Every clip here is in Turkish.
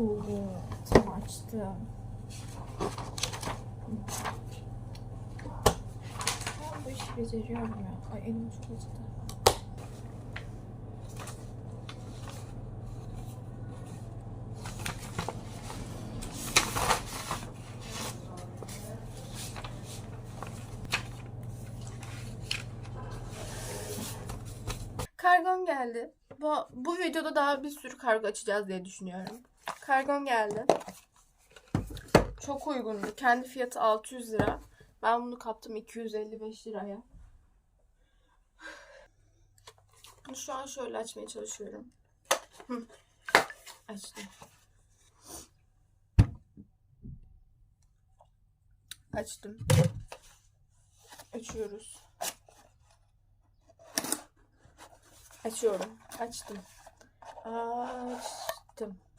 Oo, tam açtım. Ben bu işi beceriyorum ya. Ay elim çok acıdı. Kargon geldi. Bu, bu videoda daha bir sürü kargo açacağız diye düşünüyorum. Kargon geldi. Çok uygundu. Kendi fiyatı 600 lira. Ben bunu kaptım 255 liraya. Bunu şu an şöyle açmaya çalışıyorum. Açtım. Açtım. Açıyoruz. Açıyorum. Açtım. Açtım.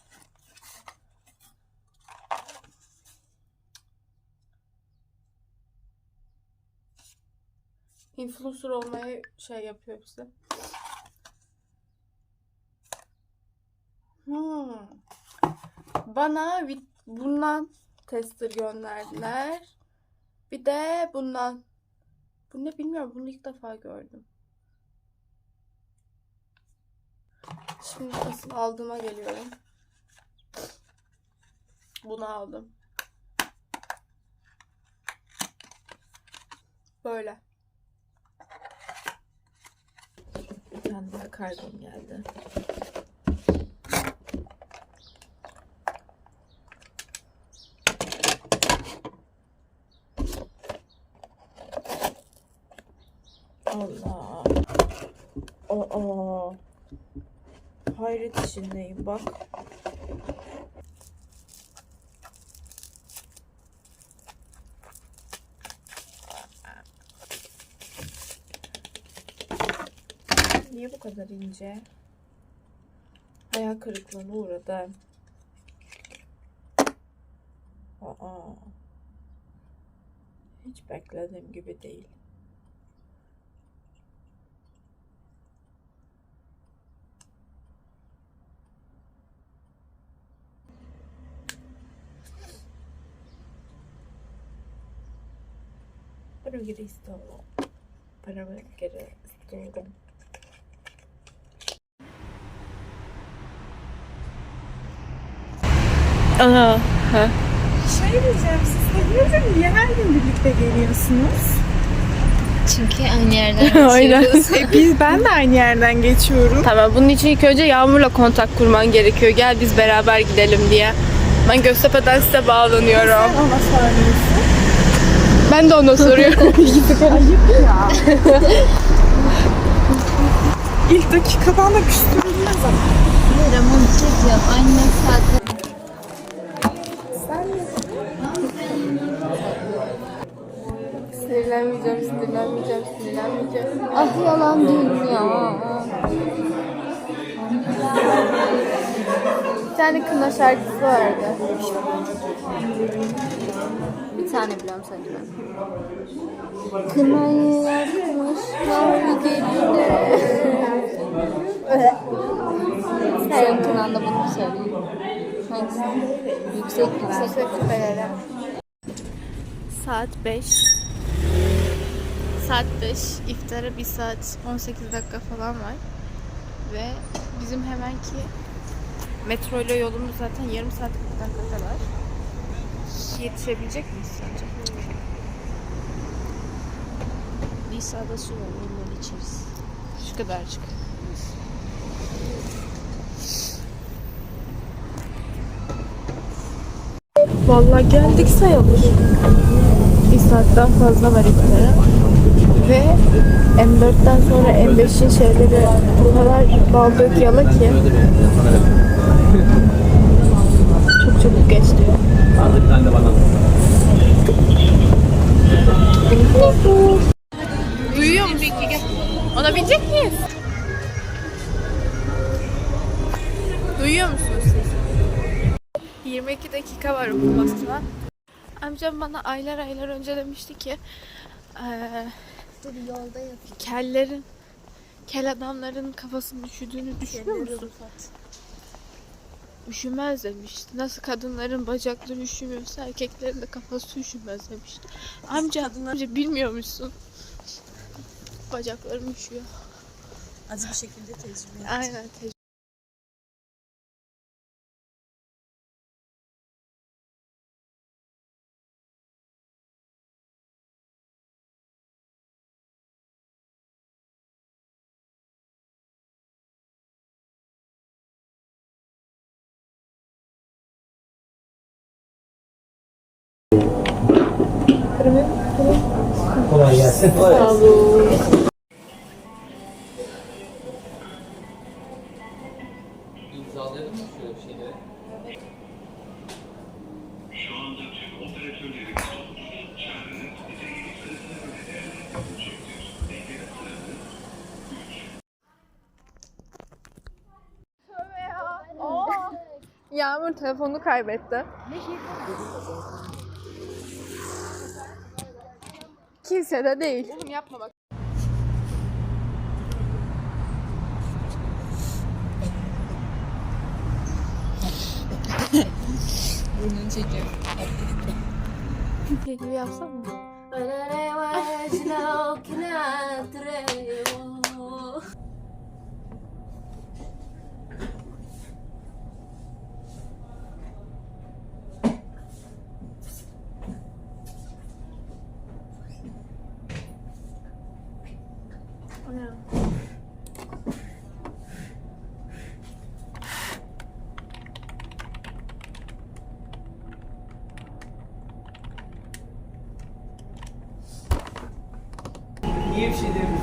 Influencer olmaya şey yapıyor bize. Hmm. Bana bundan tester gönderdiler. Bir de bundan. Bu ne bilmiyorum. Bunu ilk defa gördüm. Şimdi asıl aldığıma geliyorum. Bunu aldım. Böyle. Tane daha kargom geldi. Allah. Aa. Hayret içindeyim bak. Niye bu kadar ince? Hayal kırıklığına uğradım. Aa. Hiç beklediğim gibi değil. Para Cristo. Para Cristo. Ana. Ha. Şey diyeceğim, siz hepiniz niye her gün birlikte geliyorsunuz? Çünkü aynı yerden Aynen. geçiyoruz. E, biz, ben de aynı yerden geçiyorum. Tamam bunun için ilk önce Yağmur'la kontak kurman gerekiyor. Gel biz beraber gidelim diye. Ben Göztepe'den size bağlanıyorum. Sen ona söylüyorsun. Ben de ona soruyorum. Ayıp ya. İlk dakikadan da küstürülmez ama. Ramon çek yap. Aynı saatte. Sen de sinirlenmeyeceğim, sinirlenmeyeceğim, sinirlenmeyeceğim. Ah yalan değil ya. Bir tane kına şarkısı vardı. Bir tane biliyorum sadece ben. Kınayı yakmışlar geline. Sen kınanda bunu söyleyeyim. Hangisi? Yüksek yüksek. Yüksek. Saat 5. Saat 5. İftara 1 saat 18 dakika falan var. Ve bizim hemenki metro ile yolumuz zaten yarım saat 40 dakika kadar. Yetişebilecek miyiz sence? Nisa'da su var. Onları içeriz. Şu kadarcık. Vallahi geldik sayılır. Bir saatten fazla var iftara. Ve M4'ten sonra M5'in şeyleri o kadar bal dök yalı ki çok çabuk geçti. Aldı bir tane de bana. Duyuyor musun? Ona binecek miyiz? Duyuyor musunuz siz? 22 dakika var okumasına. Amcam bana aylar aylar önce demişti ki eee Dur yolda yapayım. kellerin kel adamların kafasını üşüdüğünü düşünüyor musun? üşümez demiş. Nasıl kadınların bacakları üşümüyorsa erkeklerin de kafası üşümez demiş. Amca, amca bilmiyormuşsun. Bacaklarım üşüyor. Az bir şekilde tecrübe. Aynen. tecrübe. Kolay gelsin. İmzalayalım mı şöyle şeyleri? Şu anda tüm operatörlerin çağrının Yağmur telefonunu kaybetti. Kimse de değil. Oğlum yapma bak. Burnunu çekiyor. Şey gibi yapsana. Niye bir şey demiyorsun? Sana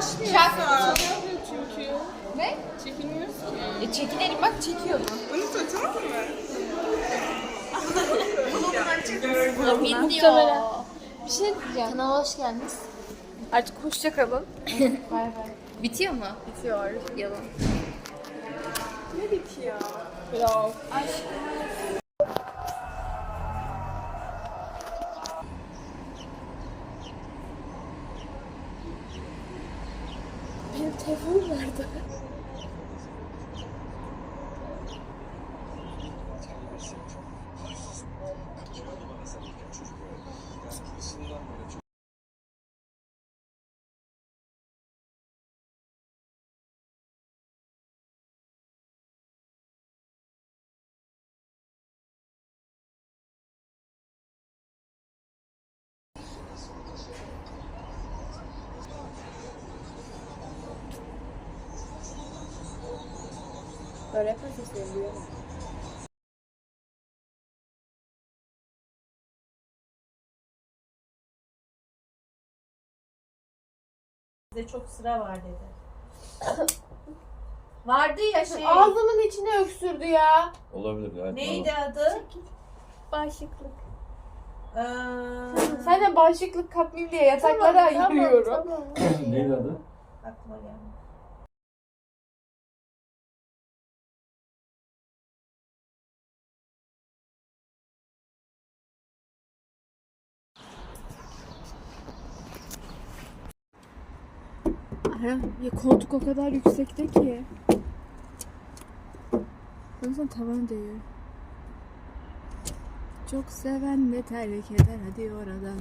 hiç paylaşmıyorsun. çünkü. Ne? Çekilmiyoruz ki. E çekinelim bak çekiyorum. Bunu tutamam mı? Muhtemelen. Bir şey diyeceğim. Kanala hoş geldiniz. Artık hoşça kalın. Bitiyor mu? Bitiyor. Yalan. Ne bitiyor? Biraz. Benim telefonum sesleri duyuyorum. Size çok sıra var dedi. Vardı ya şey. Ağzımın içine öksürdü ya. Olabilir gayet Neydi adı? Bağışıklık. Ee, Sen de bağışıklık kapmayayım diye yataklara ayırıyorum. normal. Neydi adı? aklıma gelmedi. Ya koltuk o kadar yüksekte ki. Baksana tavan değiyor. Çok seven de terk eder hadi oradan.